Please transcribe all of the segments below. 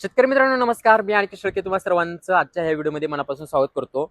शेतकरी मित्रांनो नमस्कार. मी आणखी शेळके तुम्हा सर्वांचं आजच्या ह्या व्हिडिओमध्ये मनापासून स्वागत करतो.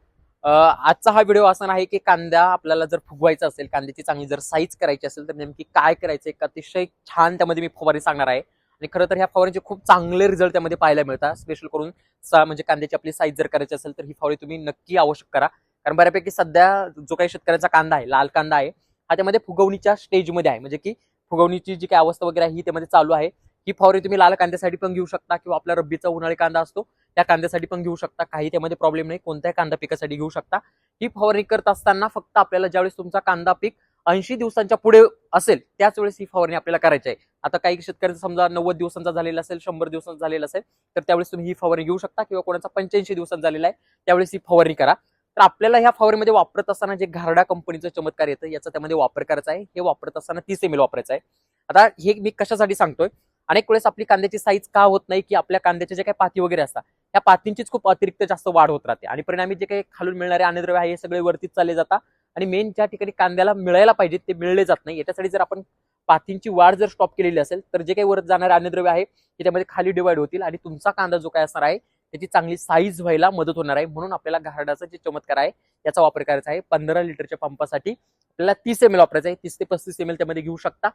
आजचा हा व्हिडिओ असणार आहे की कांदा आपल्याला जर फुगवायचा असेल कांद्याची चांगली जर साईज करायची असेल तर नेमकी काय करायचं एक अतिशय छान त्यामध्ये मी फवारणी सांगणार आहे. आणि खरं तर ह्या फवारणीचे खूप चांगले रिझल्ट त्यामध्ये पाहायला मिळतात. स्पेशल करून सा- म्हणजे कांद्याची आपली साईज जर करायची असेल तर ही फवारी तुम्ही नक्की आवश्यक करा. कारण बऱ्यापैकी सध्या जो काही शेतकऱ्याचा कांदा आहे लाल कांदा आहे हा त्यामध्ये फुगवणीच्या स्टेजमध्ये आहे. म्हणजे की फुगवणीची जी काही अवस्था वगैरे आहे ही त्यामध्ये चालू आहे. ही फवारणी तुम्ही लाल कांद्यासाठी पण घेऊ शकता किंवा आपला रब्बीचा उन्हाळी कांदा असतो त्या कांद्यासाठी पण घेऊ शकता. काही त्यामध्ये प्रॉब्लेम नाही. कोणत्याही कांदा पिकासाठी घेऊ शकता. ही फवारणी करत असताना फक्त आपल्याला ज्यावेळेस तुमचा कांदा पीक ऐंशी दिवसांच्या पुढे असेल त्याच वेळेस ही फवारणी आपल्याला करायची आहे. आता काही शेतकऱ्यांचा समजा नव्वद दिवसांचा झालेला असेल शंभर दिवसांचा झालेला असेल तर त्यावेळेस तुम्ही ही फवारणी घेऊ शकता किंवा कोणाचा पंच्याऐंशी दिवसांचा झालेला आहे त्यावेळेस ही फवारणी करा. तर आपल्याला ह्या फवारणीमध्ये वापरत असताना जे घारडा कंपनीचं चमत्कार येतं याचा त्यामध्ये वापर करायचा आहे. हे वापरत असताना तीस एम एल वापरायचं आहे. आता हे मी कशासाठी सांगतोय? अनेक वेळेस आपली कांद्याची साईज का होत नाही की आपल्या कांद्याचे जे काही पाती वगैरे असतात त्या पातींचीच खूप अतिरिक्त जास्त वाढ होत राहते. आणि परिणामी जे काही खालून मिळणारे अन्नद्रव्य आहे हे सगळे वरतीच चालले जातात. आणि मेन ज्या ठिकाणी कांद्याला मिळायला पाहिजे ते मिळले जात नाही. याच्यासाठी जर आपण पातींची वाढ जर स्टॉप केलेली असेल तर जे काही वर जाणारे अन्नद्रव्य आहे त्याच्यामध्ये खाली डिवाइड होतील आणि तुमचा कांदा जो काय असणार आहे त्याची चांगली साईज व्हायला मदत होणार आहे. म्हणून आपल्याला घारडाचा जे चमत्कार आहे याचा वापर करायचा आहे. पंधरा लिटरच्या पंपासाठी आपल्याला तीस एम एल वापरायचा आहे. तीस ते पस्तीस एम एल त्यामध्ये घेऊ शकता.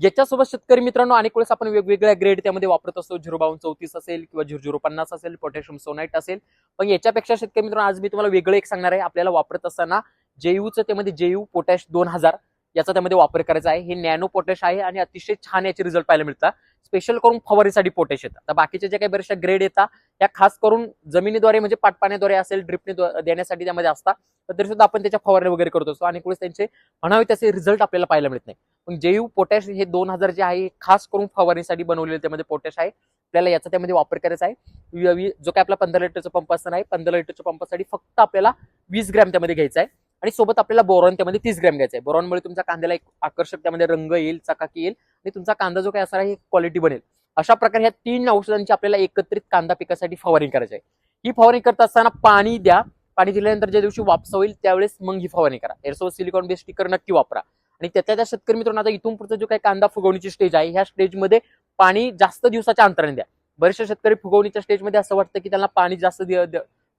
याच्यासोबत शेतकरी मित्रांनो अनेक वेळेस आपण वेगवेगळ्या ग्रेड त्यामध्ये वापरत असतो. झिरो बावन चौतीस असेल किंवा झिरो झिरो पन्नास असेल पोटॅशियम सोनाईट असेल. पण याच्यापेक्षा शेतकरी मित्रांनो आज मी तुम्हाला वेगळं एक सांगणार आहे. आपल्याला वापरत असताना जेयूचं त्यामध्ये जेयू पोटॅश दोन हजार याचा त्यामध्ये वापर करायचा आहे. हे नॅनो पोटॅश आहे आणि अतिशय छान याचे रिझल्ट पाहायला मिळतात. स्पेशल करून फवारीसाठी पोटॅश येतात. तर बाकीचे जे काही बरेचशा ग्रेड येतात त्या खास करून जमिनीद्वारे म्हणजे पाटपाण्याद्वारे असेल ड्रिपने देण्यासाठी त्यामध्ये असतात. तर तरी सुद्धा आपण त्याच्या फवारणी वगैरे करत असतो. आणि वेळेस त्यांचे म्हणावे तसे रिझल्ट आपल्याला पाहायला मिळत नाही. पण जेयू पोटॅश हे दोन हजार जे आहे हे खास करून फवारणीसाठी बनवलेले त्यामध्ये पोटॅश आहे आपल्याला याचा त्यामध्ये वापर करायचा आहे. वी- जो काय आपला पंधरा लिटरचा पंप असणार आहे पंधरा लिटरच्या पंपासाठी फक्त आपल्याला वीस ग्रॅम त्यामध्ये घ्यायचा आहे. आणि सोबत आपल्याला बोरॉन त्यामध्ये तीस ग्रॅम घ्यायचा आहे. बोरॉनमुळे तुमच्या कांद्याला एक आकर्षक त्यामध्ये रंग येईल चकाकी येईल आणि तुमचा कांदा जो काय असणार आहे क्वालिटी बनेल. अशा प्रकारे ह्या तीन औषधांची आपल्याला एकत्रित कांदा पिकासाठी फवारणी करायची आहे. ही फवारणी करत असताना पाणी द्या. पाणी दिल्यानंतर ज्या दिवशी वापस होईल त्यावेळेस मग ही फवारणी करा. एअरसोबत सिलिकॉन बेस स्टिकर नक्की वापरा. आणि त्यातल्या त्या शेतकरी मित्रांनो आता इथून पुढचं जो काही कांदा फुगवणीची स्टेज आहे ह्या स्टेजमध्ये पाणी जास्त दिवसाच्या अंतराने द्या. बरेचसे शेतकरी फुगवणीच्या स्टेजमध्ये असं वाटतं की त्यांना पाणी जास्त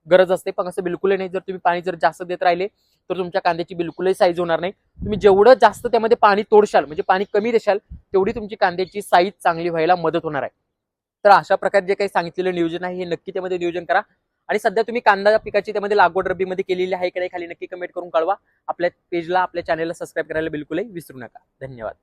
गरज असते. पण असं बिलकुलही नाही. जर तुम्ही पाणी जर जास्त देत राहिले तर तुमच्या कांद्याची बिलकुलही साईज होणार नाही. तुम्ही जेवढं जास्त त्यामध्ये पाणी तोडशाल म्हणजे पाणी कमी देशाल तेवढी तुमची कांद्याची साईज चांगली व्हायला मदत होणार आहे. तर अशा प्रकारे जे काही सांगितलेलं नियोजन आहे हे नक्की त्यामध्ये नियोजन करा. आणि सध्या तुम्ही कांदा पिकाची त्यामध्ये लागवड रब्बीमध्ये केलेली आहे की नाही खाली नक्की कमेंट करून कळवा. आपल्या पेजला आपल्या चॅनलला सबस्क्राईब करायला बिलकुलही विसरू नका. धन्यवाद.